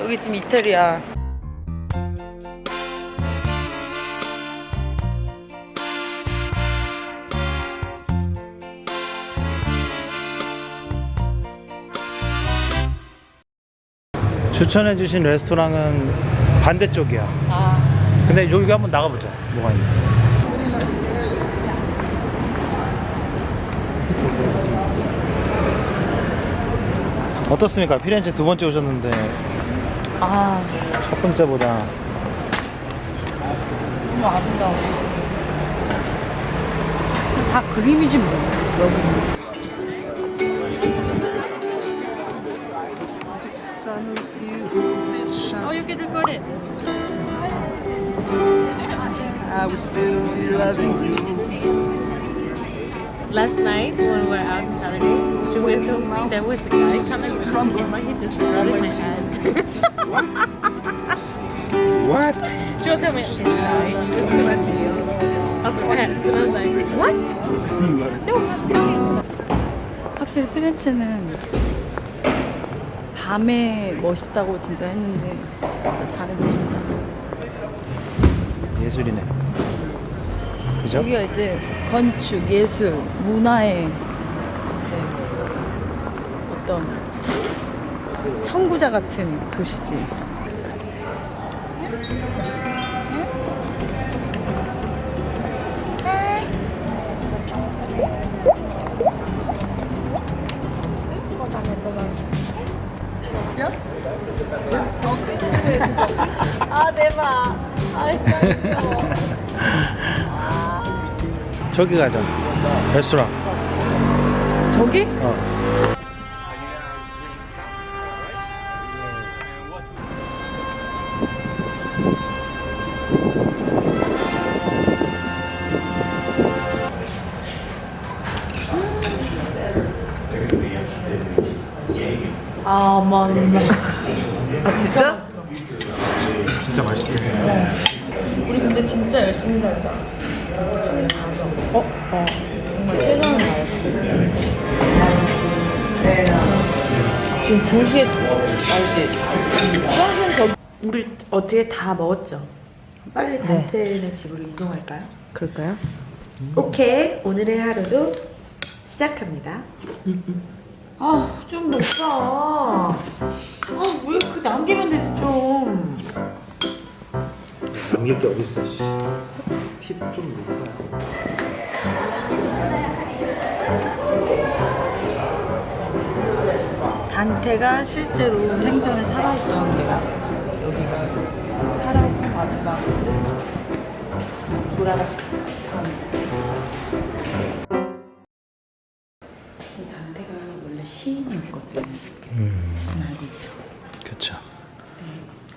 여기 지금 이태리야. 추천해주신 레스토랑은 반대쪽이야. 아. 근데 여기 한번 나가보자. 뭐가 있나? 어떻습니까? 피렌체 두 번째 오셨는데 아, 첫 번째보다 너무 아름다워. 다 그림이지 뭐, 여기는. Oh, you can record it. I was still loving you. Last night when we were out on Saturday, Julia told me there was a guy coming from Burma. He just rubbed my hands. What? Julia told me this guy just took a video of her hands, and I was like, what? No, 확실히 피렌체는 밤에 멋있다고 진짜 했는데 진짜 밤에 멋있다. 예술이네. 그죠? 여기가 이제 건축, 예술, 문화의 어떤 선구자 같은 도시지. 아 대박. 저기 가자. 레스토랑. 저기? 어. 아, 엄마, 엄마. 아, 진짜? 진짜 맛있게. 우리 근데 진짜 열심히 살자. 어? 어. 정말 최선을 다했어. 지금 2시에 알지? 우리 어떻게 다 먹었죠? 빨리 단테네 집으로 이동할까요? 그럴까요? 오케이 오늘의 하루도 시작합니다. 아좀 먹자. 아왜 그 남기면 되지 좀. 남길 게 어딨어, 씨. 팁좀 넣을까요? 단테가 실제로 생전에 살아있던 데가 여기가 살아서 마지막 돌아가신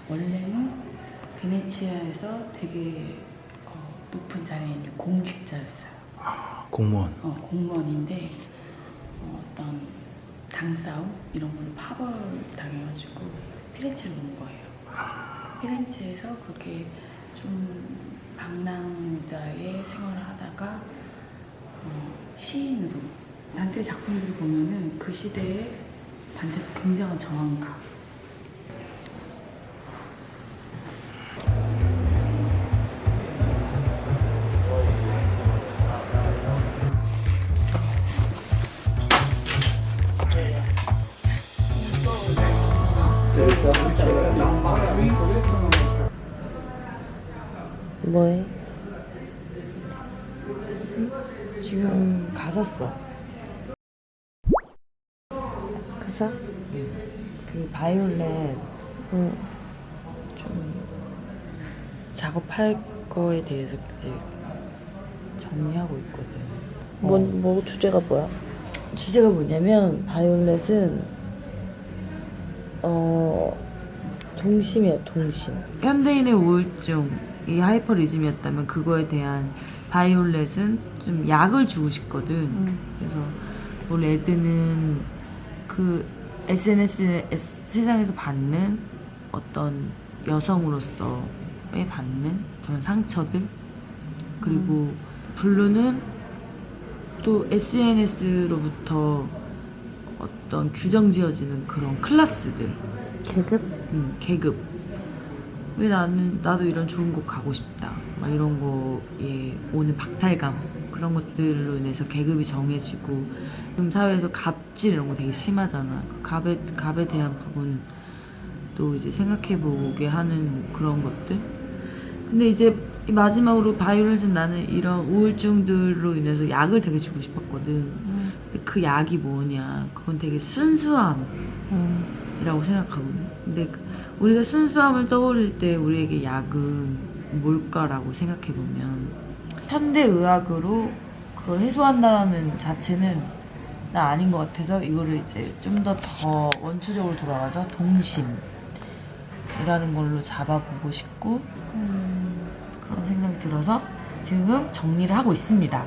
원래는 베네치아에서 되게 어, 높은 자리에 있는 공직자였어요. 아, 공무원. 어, 공무원인데 어, 떤 당싸움 이런 걸로 파벌 당해가지고 피렌체로 온 거예요. 피렌체에서 그렇게 좀 방랑자의 생활을 하다가 어, 시인으로 단테 작품들을 보면은 그 시대에 단테 굉장한 저항가. 뭐해? 지금 가졌어. 가서? 그 바이올렛 응. 좀 작업할 거에 대해서 이제 정리하고 있거든. 뭐, 뭐 주제가 뭐야? 주제가 뭐냐면 바이올렛은 어 동심이야 동심. 현대인의 우울증 이 하이퍼리즘이었다면 그거에 대한 바이올렛은 좀 약을 주고 싶거든. 그래서 뭐 레드는 그 SNS 세상에서 받는 어떤 여성으로서의 받는 그런 상처들 그리고 블루는 또 SNS로부터 어떤 규정 지어지는 그런 클래스들 계급? 음, 계급. 왜 나는 나도 이런 좋은 곳 가고 싶다. 막 이런 거에 오는 박탈감 그런 것들로 인해서 계급이 정해지고 지금 사회에서 갑질 이런 거 되게 심하잖아. 그 갑에 갑에 대한 부분 또 이제 생각해 보게 하는 그런 것들. 근데 이제 이 마지막으로 바이올렛은 나는 이런 우울증들로 인해서 약을 되게 주고 싶었거든. 근데 그 약이 뭐냐? 그건 되게 순수함. 이라고 생각하거든요. 근데 그- 우리가 순수함을 떠올릴 때 우리에게 약은 뭘까라고 생각해보면 현대의학으로 그걸 해소한다라는 자체는 나 아닌 것 같아서 이거를 이제 좀 더더 원초적으로 돌아가서 동심이라는 걸로 잡아보고 싶고 그런 생각이 들어서 지금 정리를 하고 있습니다.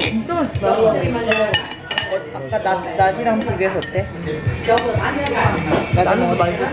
진짜 맛있다. 아까 낮, 낮이랑 비교해서 어때? 나는 맛있었어.